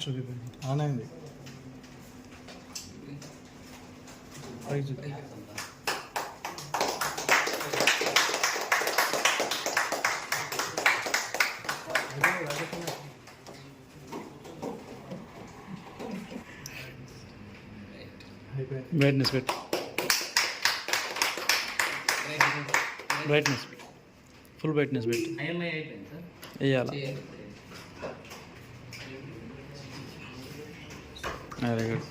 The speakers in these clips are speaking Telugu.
చూపిపోయింది ఆన్ అయింది అయిపోయింది బ్రైట్నెస్ పెట్టు బ్రైట్నెస్ ఫుల్ బ్రైట్నెస్ పెట్టు వేయాలా very good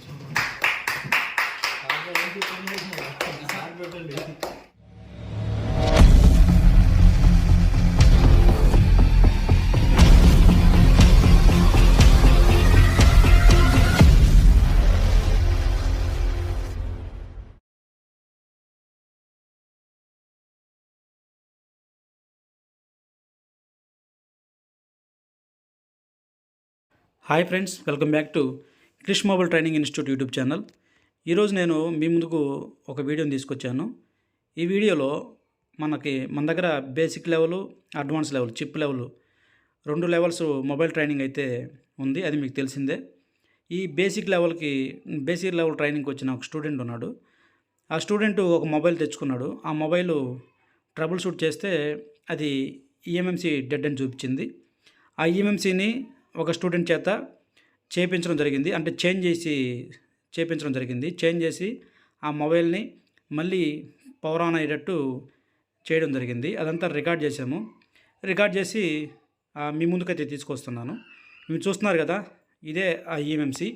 hi friends welcome back to Krish mobile training institute YouTube channel. ఈరోజు నేను మీ ముందుకు ఒక వీడియోని తీసుకొచ్చాను. ఈ వీడియోలో మనకి మన దగ్గర basic level advance level chip level రెండు లెవెల్స్ మొబైల్ ట్రైనింగ్ అయితే ఉంది అది మీకు తెలిసిందే. ఈ బేసిక్ లెవెల్కి బేసిక్ లెవెల్ ట్రైనింగ్కి వచ్చిన ఒక స్టూడెంట్ ఉన్నాడు. ఆ స్టూడెంట్ ఒక మొబైల్ తెచ్చుకున్నాడు. ఆ మొబైల్ ట్రబుల్ షూట్ చేస్తే అది ఈఎంఎంసీ డెడ్ అని చూపించింది. ఆ ఈఎంఎంసీని ఒక స్టూడెంట్ చేత చేపించడం జరిగింది. అంటే చేంజ్ చేసి చేపించడం జరిగింది. చేంజ్ చేసి ఆ మొబైల్ని మళ్ళీ పవర్ ఆన్ అయ్యేటట్టు చేయడం జరిగింది. అదంతా రికార్డ్ చేసాము రికార్డ్ చేసి మీ ముందుకైతే తీసుకొస్తున్నాను. మీరు చూస్తున్నారు కదా ఇదే ఆ ఈఎంఎంసీ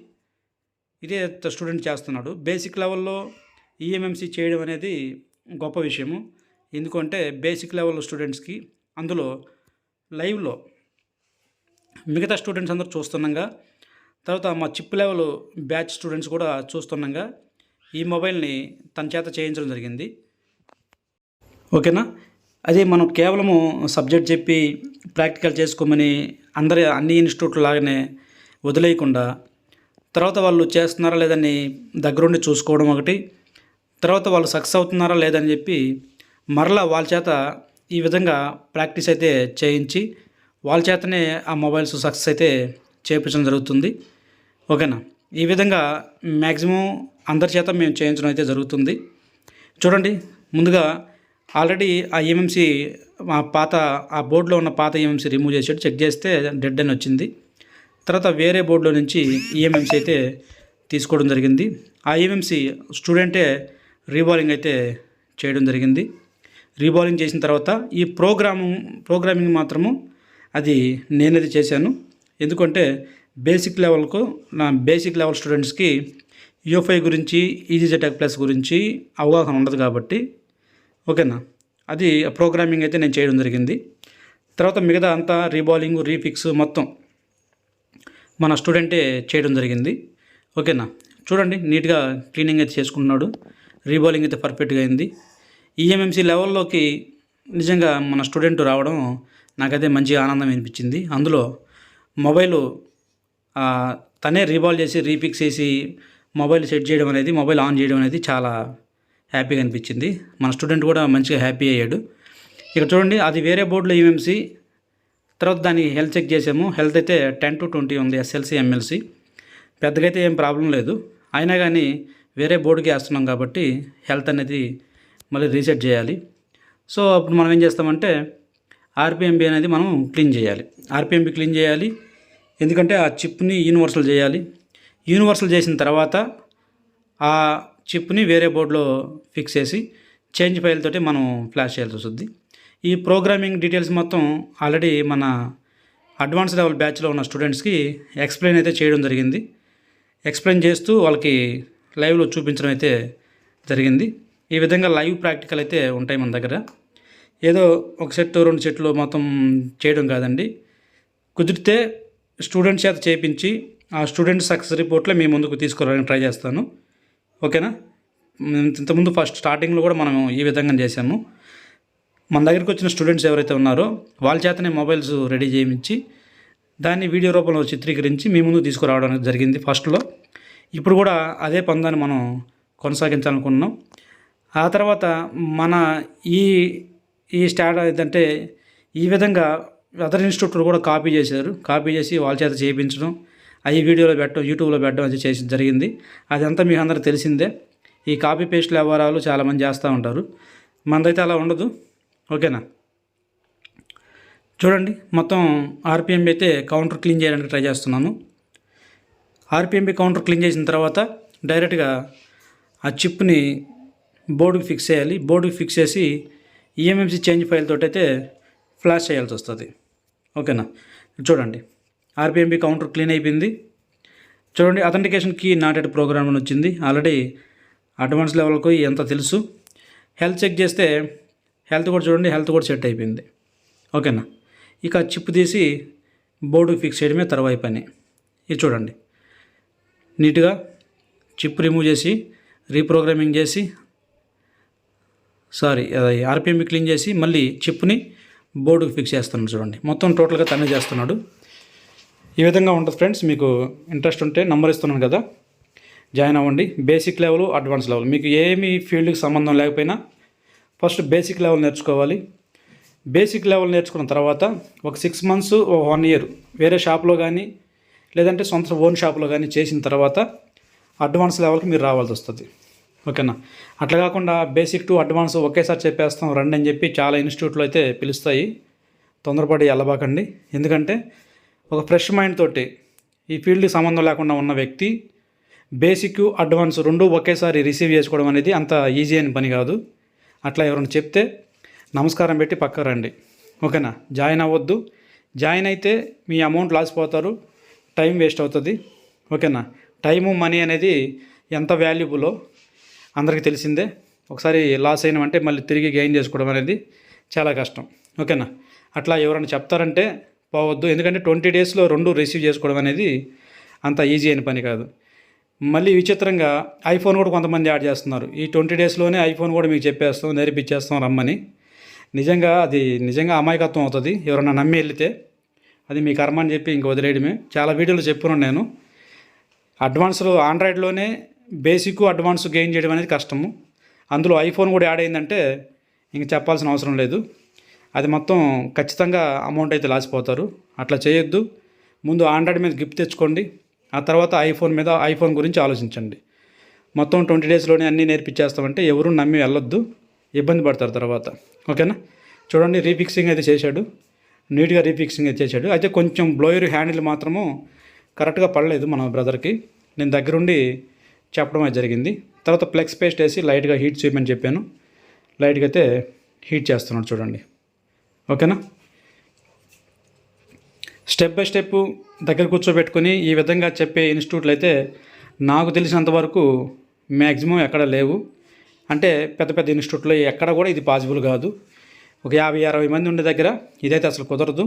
ఇదే స్టూడెంట్ చేస్తున్నాడు. బేసిక్ లెవెల్లో ఈఎంఎంసీ చేయడం అనేది గొప్ప విషయము. ఎందుకంటే బేసిక్ లెవెల్ స్టూడెంట్స్కి అందులో లైవ్లో మిగతా స్టూడెంట్స్ అందరూ చూస్తుండగా తర్వాత మా చిప్ లెవెల్ బ్యాచ్ స్టూడెంట్స్ కూడా చూస్తుండగా ఈ మొబైల్ని తన చేత చేయించడం జరిగింది. ఓకేనా? అదే మనం కేవలము సబ్జెక్ట్ చెప్పి ప్రాక్టికల్ చేసుకోమని అందరి అన్ని ఇన్స్టిట్యూట్లు లాగానే వదిలేయకుండా తర్వాత వాళ్ళు చేస్తున్నారా లేదని దగ్గరుండి చూసుకోవడం ఒకటి. తర్వాత వాళ్ళు సక్సెస్ అవుతున్నారా లేదని చెప్పి మరలా వాళ్ళ చేత ఈ విధంగా ప్రాక్టీస్ అయితే చేయించి వాళ్ళ చేతనే ఆ మొబైల్స్ సక్సెస్ అయితే చేయించడం జరుగుతుంది. ఓకేనా? ఈ విధంగా మ్యాక్సిమం అందరి చేత మేము చేయించడం అయితే జరుగుతుంది. చూడండి ముందుగా ఆల్రెడీ ఆ ఈఎంసీ ఆ పాత ఆ బోర్డులో ఉన్న పాత ఈఎంసీ రిమూవ్ చేసేట్టు చెక్ చేస్తే డెడ్ అని వచ్చింది. తర్వాత వేరే బోర్డులో నుంచి ఈఎంఎంసీ అయితే తీసుకోవడం జరిగింది. ఆ ఈఎంఎంసీ స్టూడెంటే రీబాలింగ్ అయితే చేయడం జరిగింది. రీబాలింగ్ చేసిన తర్వాత ఈ ప్రోగ్రాము ప్రోగ్రామింగ్ మాత్రము అది నేనది చేశాను. ఎందుకంటే బేసిక్ లెవెల్కు నా బేసిక్ లెవెల్ స్టూడెంట్స్కి యూఎఫ్ఐ గురించి ఈజీజెటెక్ ప్లస్ గురించి అవగాహన ఉండదు కాబట్టి ఓకేనా? అది ప్రోగ్రామింగ్ అయితే నేను చేయడం జరిగింది. తర్వాత మిగతా అంతా రీబాలింగ్ రీఫిక్స్ మొత్తం మన స్టూడెంటే చేయడం జరిగింది. ఓకేనా? చూడండి నీట్గా క్లీనింగ్ అయితే చేసుకుంటున్నాడు. రీబాలింగ్ అయితే పర్ఫెక్ట్గా అయింది. ఈఎంఎంసీ లెవెల్లోకి నిజంగా మన స్టూడెంట్ రావడం నాకైతే మంచి ఆనందం అనిపించింది. అందులో మొబైల్ తనే రీబాల్ చేసి రీఫిక్స్ చేసి మొబైల్ సెట్ చేయడం అనేది మొబైల్ ఆన్ చేయడం అనేది చాలా హ్యాపీగా అనిపించింది. మన స్టూడెంట్ కూడా మంచిగా హ్యాపీ అయ్యాడు. ఇక్కడ చూడండి అది వేరే బోర్డులో ఈఎంసీ తర్వాత దాన్ని హెల్త్ చెక్ చేసాము. హెల్త్ అయితే టెన్ టు ట్వంటీ ఉంది ఎస్ఎల్సి ఎంఎల్సి పెద్దగా అయితే ఏం ప్రాబ్లం లేదు. అయినా కానీ వేరే బోర్డుకి వేస్తున్నాం కాబట్టి హెల్త్ అనేది మళ్ళీ రీసెట్ చేయాలి. సో అప్పుడు మనం ఏం చేస్తామంటే ఆర్పిఎంబి అనేది మనం క్లీన్ చేయాలి. ఆర్పిఎంబి క్లీన్ చేయాలి. ఎందుకంటే ఆ చిప్ని యూనివర్సల్ చేయాలి. యూనివర్సల్ చేసిన తర్వాత ఆ చిప్ని వేరే బోర్డులో ఫిక్స్ చేసి చేంజ్ ఫైల్ తోటి మనం ఫ్లాష్ చేయాల్సి వస్తుంది. ఈ ప్రోగ్రామింగ్ డీటెయిల్స్ మొత్తం ఆల్రెడీ మన అడ్వాన్స్ లెవెల్ బ్యాచ్లో ఉన్న స్టూడెంట్స్కి ఎక్స్ప్లెయిన్ అయితే చేయడం జరిగింది. ఎక్స్ప్లెయిన్ చేస్తూ వాళ్ళకి లైవ్లో చూపించడం అయితే జరిగింది. ఈ విధంగా లైవ్ ప్రాక్టికల్ అయితే ఉంటాయి మన దగ్గర. ఏదో ఒక సెట్ రెండు సెట్లు మొత్తం చేయడం కాదండి. కుదిరితే స్టూడెంట్స్ చేత చేయించి ఆ స్టూడెంట్ సక్సెస్ రిపోర్ట్లో మీ ముందుకు తీసుకురావడానికి ట్రై చేస్తాను. ఓకేనా? ఇంతకుముందు ఫస్ట్ స్టార్టింగ్లో కూడా మనం ఈ విధంగా చేసాము మన దగ్గరికి వచ్చిన స్టూడెంట్స్ ఎవరైతే ఉన్నారో వాళ్ళ చేతనే మొబైల్స్ రెడీ చేయించి దాన్ని వీడియో రూపంలో చిత్రీకరించి మీ ముందు తీసుకురావడం జరిగింది ఫస్ట్లో. ఇప్పుడు కూడా అదే పందాన్ని మనం కొనసాగించాలనుకుంటున్నాం. ఆ తర్వాత మన ఈ ఈ స్టార్ట్ ఏంటంటే ఈ విధంగా అదర్ ఇన్స్టిట్యూట్లు కూడా కాపీ చేశారు. కాపీ చేసి వాళ్ళ చేత చేయించడం అవి వీడియోలో పెట్టడం యూట్యూబ్లో పెట్టడం అది చేసి జరిగింది. అదంతా మీకు అందరికి తెలిసిందే. ఈ కాపీ పేస్ట్ వ్యవహారాలు చాలామంది చేస్తూ ఉంటారు. మనదైతే అలా ఉండదు. ఓకేనా? చూడండి మొత్తం ఆర్పిఎం అయితే కౌంటర్ క్లీన్ చేయడానికి ట్రై చేస్తున్నాను. ఆర్పిఎంబి కౌంటర్ క్లీన్ చేసిన తర్వాత డైరెక్ట్గా ఆ చిప్ని బోర్డుకి ఫిక్స్ చేయాలి. బోర్డుకి ఫిక్స్ చేసి ఈఎంఎంసీ చేంజ్ ఫైల్ తోటి అయితే ఫ్లాష్ చేయాల్సి వస్తుంది. ఓకేనా? చూడండి. ఆర్పిఎంబి కౌంటర్ క్లీన్ అయిపోయింది. చూడండి అథెంటికేషన్ కీ నాటెడ్ ప్రోగ్రామ్ అని వచ్చింది. ఆల్రెడీ అడ్వాన్స్ లెవెల్కు ఎంత తెలుసు? హెల్త్ చెక్ చేస్తే హెల్త్ కూడా చూడండి హెల్త్ కూడా సెట్ అయిపోయింది. ఓకేనా? ఇక చిప్ తీసి బోర్డుకి ఫిక్స్ చేయడమే తర్వాయి పని. ఇది చూడండి. నీట్గా చిప్ రిమూవ్ చేసి రీప్రోగ్రామింగ్ చేసి సారీ ఆర్పిఎంబి క్లీన్ చేసి మళ్ళీ చిప్ని బోర్డుకి ఫిక్స్ చేస్తున్నాడు చూడండి. మొత్తం టోటల్గా తనే చేస్తున్నాడు. ఈ విధంగా ఉంటుంది ఫ్రెండ్స్ మీకు ఇంట్రెస్ట్ ఉంటే నంబర్ ఇస్తున్నాను కదా. జాయిన్ అవ్వండి. Basic level advance level. మీకు ఏమి ఫీల్డ్కి సంబంధం లేకపోయినా ఫస్ట్ బేసిక్ లెవెల్ నేర్చుకోవాలి. బేసిక్ లెవెల్ నేర్చుకున్న తర్వాత ఒక సిక్స్ మంత్స్ ఒక వన్ ఇయర్ వేరే షాప్లో కానీ లేదంటే సొంత ఓన్ షాప్లో కానీ చేసిన తర్వాత అడ్వాన్స్ లెవెల్కి మీరు రావాల్సి వస్తుంది. ఓకేనా? అట్లా కాకుండా బేసిక్ టు అడ్వాన్స్ ఒకేసారి చెప్పేస్తాం రండి అని చెప్పి చాలా ఇన్స్టిట్యూట్లో అయితే పిలుస్తాయి. తొందరపడి వెళ్ళబాకండి. ఎందుకంటే ఒక ఫ్రెష్ మైండ్ తోటి ఈ ఫీల్డ్కి సంబంధం లేకుండా ఉన్న వ్యక్తి బేసిక్ అడ్వాన్స్ రెండు ఒకేసారి రిసీవ్ చేసుకోవడం అనేది అంత ఈజీ అయిన పని కాదు. అట్లా ఎవరైనా చెప్తే నమస్కారం పెట్టి పక్క రండి. ఓకేనా? జాయిన్ అవ్వద్దు. జాయిన్ అయితే మీ అమౌంట్ లాస్ పోతారు. టైం వేస్ట్ అవుతుంది. ఓకేనా? టైము మనీ అనేది ఎంత వాల్యుబులో అందరికీ తెలిసిందే. ఒకసారి లాస్ అయినామంటే మళ్ళీ తిరిగి గెయిన్ చేసుకోవడం అనేది చాలా కష్టం. ఓకేనా? అట్లా ఎవరైనా చెప్తారంటే పోవద్దు. ఎందుకంటే ట్వంటీ డేస్లో రెండు రిసీవ్ చేసుకోవడం అనేది అంత ఈజీ అయిన పని కాదు. మళ్ళీ విచిత్రంగా ఐఫోన్ కూడా కొంతమంది యాడ్ చేస్తున్నారు. ఈ ట్వంటీ డేస్లోనే ఐఫోన్ కూడా మీకు చెప్పేస్తాం నేర్పించేస్తాం రమ్మని. నిజంగా అది నిజంగా అమాయకత్వం అవుతుంది. ఎవరన్నా నమ్మి వెళితే అది మీ కర్మ అని చెప్పి ఇంక వదిలేయడమే. చాలా వీడియోలు చెప్పున్నాను నేను. అడ్వాన్స్లో ఆండ్రాయిడ్లోనే బేసిక్ అడ్వాన్స్ గెయిన్ చేయడం అనేది కష్టము. అందులో ఐఫోన్ కూడా యాడ్ అయిందంటే ఇంక చెప్పాల్సిన అవసరం లేదు. అది మొత్తం ఖచ్చితంగా అమౌంట్ అయితే లాసిపోతారు. అట్లా చేయొద్దు. ముందు ఆండ్రాయిడ్ మీద గిఫ్ట్ తెచ్చుకోండి. ఆ తర్వాత ఐఫోన్ మీద ఐఫోన్ గురించి ఆలోచించండి. మొత్తం ట్వంటీ డేస్లోనే అన్నీ నేర్పించేస్తామంటే ఎవరు నమ్మి వెళ్ళొద్దు. ఇబ్బంది పడతారు తర్వాత. ఓకేనా? చూడండి రీఫిక్సింగ్ అయితే చేశాడు. నీట్గా రీఫిక్సింగ్ అయితే చేశాడు. అయితే కొంచెం బ్లోయర్ హ్యాండిల్ మాత్రము కరెక్ట్గా పడలేదు మన బ్రదర్కి. నేను దగ్గరుండి చెప్పడం జరిగింది. తర్వాత ఫ్లెక్స్ పేస్ట్ వేసి లైట్గా హీట్ చేయమని చెప్పాను. లైట్గా అయితే హీట్ చేస్తున్నాడు చూడండి. ఓకేనా? స్టెప్ బై స్టెప్ దగ్గర కూర్చోబెట్టుకొని ఈ విధంగా చెప్పే ఇన్స్టిట్యూట్లు అయితే నాకు తెలిసినంత వరకు మ్యాక్సిమం ఎక్కడ లేవు. అంటే పెద్ద పెద్ద ఇన్స్టిట్యూట్లో ఎక్కడ కూడా ఇది పాసిబుల్ కాదు. ఒక యాభై అరవై మంది ఉండే దగ్గర ఇదైతే అసలు కుదరదు.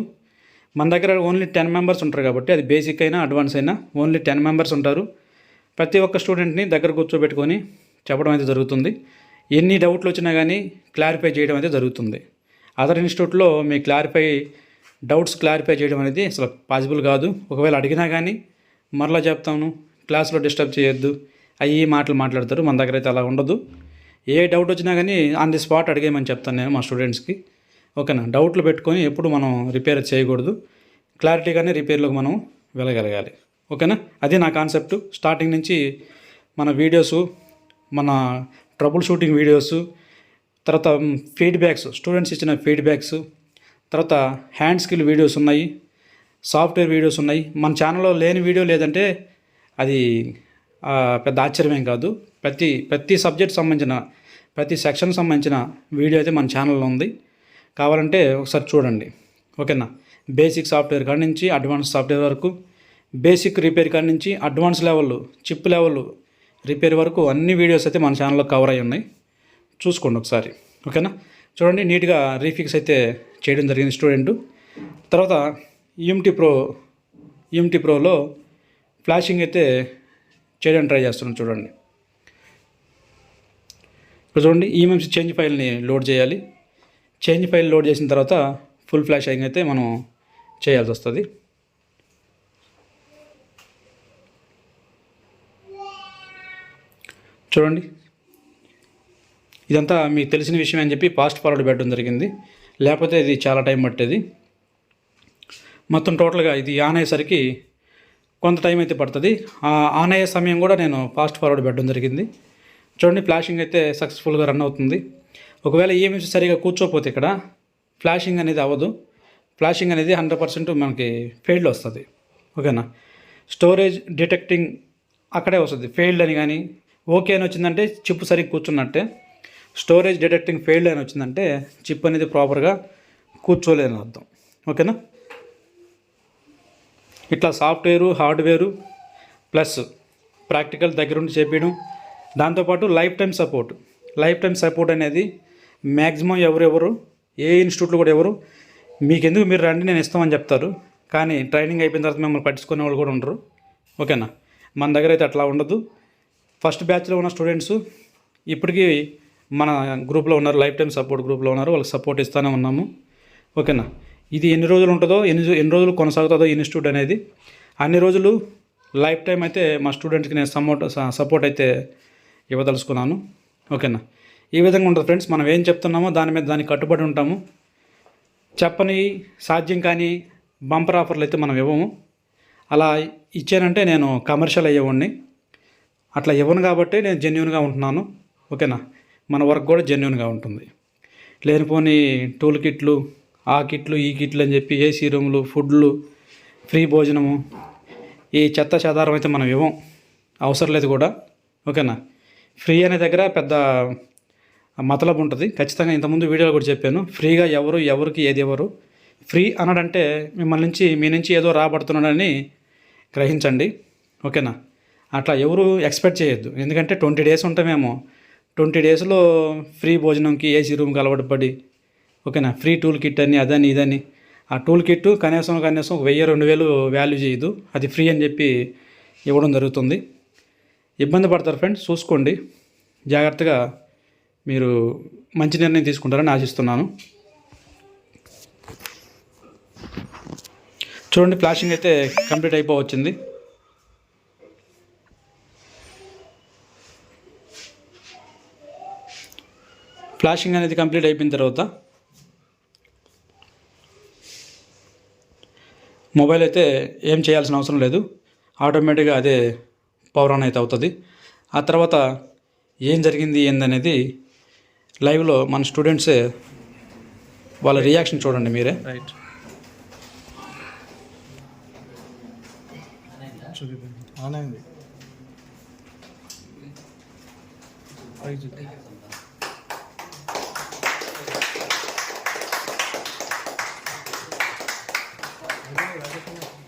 మన దగ్గర ఓన్లీ టెన్ మెంబర్స్ ఉంటారు కాబట్టి అది బేసిక్ అయినా అడ్వాన్స్ అయినా ఓన్లీ టెన్ మెంబర్స్ ఉంటారు. ప్రతి ఒక్క స్టూడెంట్ని దగ్గర కూర్చోబెట్టుకొని చెప్పడం అయితే జరుగుతుంది. ఎన్ని డౌట్లు వచ్చినా కానీ క్లారిఫై చేయడం అయితే జరుగుతుంది. అదర్ ఇన్స్టిట్యూట్లో మీ క్లారిఫై డౌట్స్ క్లారిఫై చేయడం అనేది అసలు పాసిబుల్ కాదు. ఒకవేళ అడిగినా కానీ మరలా చెప్తాను క్లాస్లో డిస్టర్బ్ చేయొద్దు అయ్యి మాటలు మాట్లాడతారు మన దగ్గర అయితే అలా ఉండదు. ఏ డౌట్ వచ్చినా కానీ ఆన్ ది స్పాట్ అడిగేయమని చెప్తాను నేను మా స్టూడెంట్స్కి. ఓకేనా? డౌట్లు పెట్టుకొని ఎప్పుడు మనం రిపేర్ చేయకూడదు. క్లారిటీగానే రిపేర్లోకి మనం వెళ్ళగలగాలి. ఓకేనా? అదే నా కాన్సెప్ట్. స్టార్టింగ్ నుంచి మన వీడియోసు మన ట్రబుల్ షూటింగ్ వీడియోసు తర్వాత ఫీడ్బ్యాక్స్ స్టూడెంట్స్ ఇచ్చిన ఫీడ్బ్యాక్స్ తర్వాత హ్యాండ్ స్కిల్ వీడియోస్ ఉన్నాయి సాఫ్ట్వేర్ వీడియోస్ ఉన్నాయి. మన ఛానల్లో లేని వీడియో లేదంటే అది పెద్ద ఆశ్చర్యమేం కాదు. ప్రతి ప్రతి సబ్జెక్ట్ సంబంధించిన ప్రతి సెక్షన్ సంబంధించిన వీడియో అయితే మన ఛానల్లో ఉంది. కావాలంటే ఒకసారి చూడండి. ఓకేనా? బేసిక్ సాఫ్ట్వేర్ కాడి నుంచి అడ్వాన్స్ సాఫ్ట్వేర్ వరకు బేసిక్ రిపేర్ కాడి నుంచి advance level chip level repair వరకు అన్ని వీడియోస్ అయితే మన ఛానల్లో కవర్ అయి ఉన్నాయి. చూసుకోండి ఒకసారి. ఓకేనా? చూడండి నీట్గా రీఫిక్స్ అయితే చేయడం జరిగింది స్టూడెంట్. తర్వాత ఈఎంటీ ప్రో ఈఎంటీ ప్రోలో ఫ్లాషింగ్ అయితే చేయడానికి ట్రై చేస్తున్నాం చూడండి. ఇప్పుడు చూడండి ఈఎంఎంసీ చేంజ్ ఫైల్ని లోడ్ చేయాలి. చేంజ్ ఫైల్ లోడ్ చేసిన తర్వాత ఫుల్ ఫ్లాషింగ్ అయితే మనం చేయాల్సి వస్తుంది. చూడండి. ఇదంతా మీకు తెలిసిన విషయం అని చెప్పి ఫాస్ట్ ఫార్వర్డ్ పెట్టడం జరిగింది. లేకపోతే ఇది చాలా టైం పట్టేది. మొత్తం టోటల్గా ఇది ఆన్ అయ్యేసరికి కొంత టైం అయితే పడుతుంది. ఆన్ అయ్యే సమయం కూడా నేను ఫాస్ట్ ఫార్వర్డ్ పెట్టడం జరిగింది. చూడండి ఫ్లాషింగ్ అయితే సక్సెస్ఫుల్గా రన్ అవుతుంది. ఒకవేళ ఈఎంఎస్ సరిగా కూర్చోపోతే ఇక్కడ ఫ్లాషింగ్ అనేది అవ్వదు. ఫ్లాషింగ్ అనేది హండ్రెడ్ పర్సెంట్ మనకి ఫెయిల్డ్ వస్తుంది. ఓకేనా? స్టోరేజ్ డిటెక్టింగ్ అక్కడే వస్తుంది. ఫెయిల్డ్ అని కానీ ఓకే అని వచ్చిందంటే చిప్ సరిగ్గా కూర్చున్నట్టే. స్టోరేజ్ డిటెక్టింగ్ ఫెయిల్డ్ అని వచ్చిందంటే చిప్ అనేది ప్రాపర్గా కూర్చోలేదని అర్థం. ఓకేనా? ఇట్లా సాఫ్ట్వేరు హార్డ్వేరు ప్లస్ ప్రాక్టికల్ దగ్గరుండి చేపించడం దాంతోపాటు life time support. Life time support అనేది మ్యాక్సిమం ఎవరెవరు ఏ ఇన్స్టిట్యూట్లో కూడా ఎవరు మీకెందుకు మీరు రండి నేను ఇస్తామని చెప్తారు. కానీ ట్రైనింగ్ అయిపోయిన తర్వాత మిమ్మల్ని పట్టించుకునే వాళ్ళు కూడా ఉండరు. ఓకేనా? మన దగ్గర అయితే అట్లా ఉండదు. ఫస్ట్ బ్యాచ్లో ఉన్న స్టూడెంట్స్ ఇప్పటికీ మన గ్రూప్లో ఉన్నారు లైఫ్ టైం సపోర్ట్ గ్రూప్లో ఉన్నారు వాళ్ళకి సపోర్ట్ ఇస్తూనే ఉన్నాము. ఓకేనా? ఇది ఎన్ని రోజులు ఉంటుందో ఎన్ని ఎన్ని రోజులు కొనసాగుతుందో ఇన్స్టిట్యూట్ అనేది. అన్ని రోజులు లైఫ్ టైం అయితే మా స్టూడెంట్స్కి నేను సపోర్ట్ సపోర్ట్ అయితే ఇవ్వదలుచుకున్నాను. ఓకేనా? ఈ విధంగా ఉంటుంది ఫ్రెండ్స్ మనం ఏం చెప్తున్నామో దాని మీద దానికి కట్టుబడి ఉంటాము. చెప్పని సాధ్యం కానీ బంపర్ ఆఫర్లు అయితే మనం ఇవ్వము. అలా ఇచ్చానంటే నేను కమర్షియల్ అయ్యేవాడిని. అట్లా ఇవ్వను కాబట్టి నేను జెన్యున్గా ఉంటున్నాను. ఓకేనా? మన వర్క్ కూడా జెన్యున్గా ఉంటుంది. లేనిపోని టూల్ కిట్లు ఆ కిట్లు ఈ కిట్లు అని చెప్పి ఏసీ రూములు ఫుడ్లు ఫ్రీ భోజనము ఈ చెత్త చెదారం అయితే మనం ఇవ్వం. అవసరం లేదు కూడా. ఓకేనా? ఫ్రీ అనే దగ్గర పెద్ద మతలబు ఉంటుంది. ఖచ్చితంగా ఇంతకుముందు వీడియోలో కూడా చెప్పాను. ఫ్రీగా ఎవరు ఎవరికి ఏది ఎవరు ఫ్రీ అనడంటే మిమ్మల్ని నుంచి మీ నుంచి ఏదో రాబడుతున్నాడని గ్రహించండి. ఓకేనా? అట్లా ఎవరు ఎక్స్పెక్ట్ చేయొద్దు. ఎందుకంటే ట్వంటీ డేస్ ఉంటామేమో. ట్వంటీ డేస్లో ఫ్రీ భోజనంకి ఏసీ రూమ్కి అలవాటు పడి ఓకేనా ఫ్రీ టూల్ కిట్ అని అదని ఇదని. ఆ టూల్ కిట్ కనీసం కనీసం వెయ్యి రెండు వేలు వాల్యూ చేయదు అది ఫ్రీ అని చెప్పి ఇవ్వడం జరుగుతుంది. ఇబ్బంది పడతారు ఫ్రెండ్స్ చూసుకోండి. జాగ్రత్తగా మీరు మంచి నిర్ణయం తీసుకుంటారని ఆశిస్తున్నాను. చూడండి ఫ్లాషింగ్ అయితే కంప్లీట్ అయిపోవచ్చింది. ఫ్లాషింగ్ అనేది కంప్లీట్ అయిపోయిన తర్వాత మొబైల్ అయితే ఏం చేయాల్సిన అవసరం లేదు. ఆటోమేటిక్గా అదే పవర్ ఆన్ అయితే అవుతుంది. ఆ తర్వాత ఏం జరిగింది ఏందనేది లైవ్లో మన స్టూడెంట్సే వాళ్ళ రియాక్షన్ చూడండి మీరే. రైట్ ఆన్ అయింది. బ్రైట్నెస్ పెట్టు బ్రైట్నెస్ ఫుల్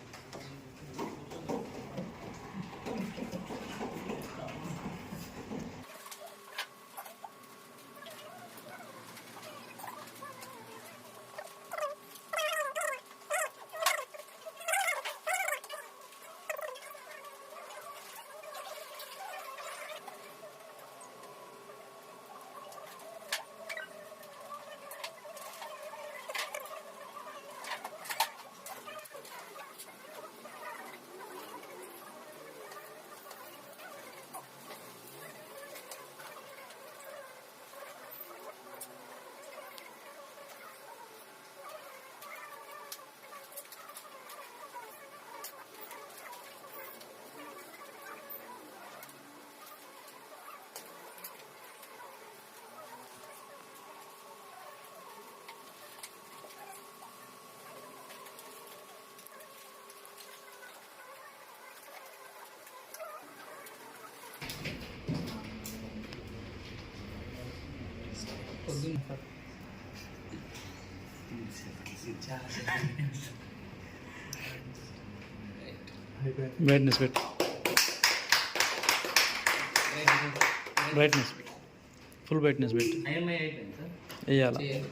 బ్రైట్నెస్ పెట్టు ఐఎంఐ అయిపోయింది సార్ వేయాల చేయాలి.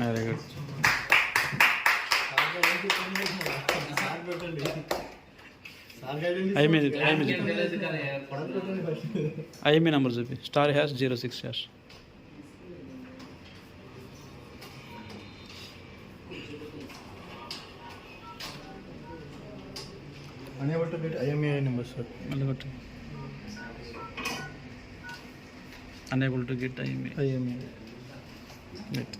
Very good IMEI IMEI ఏం తెలియదు కానీ కొడుకు ఐ మీ నెంబర్ చూపి star hash zero six hash. Enable to get IMEI IMEI. Wait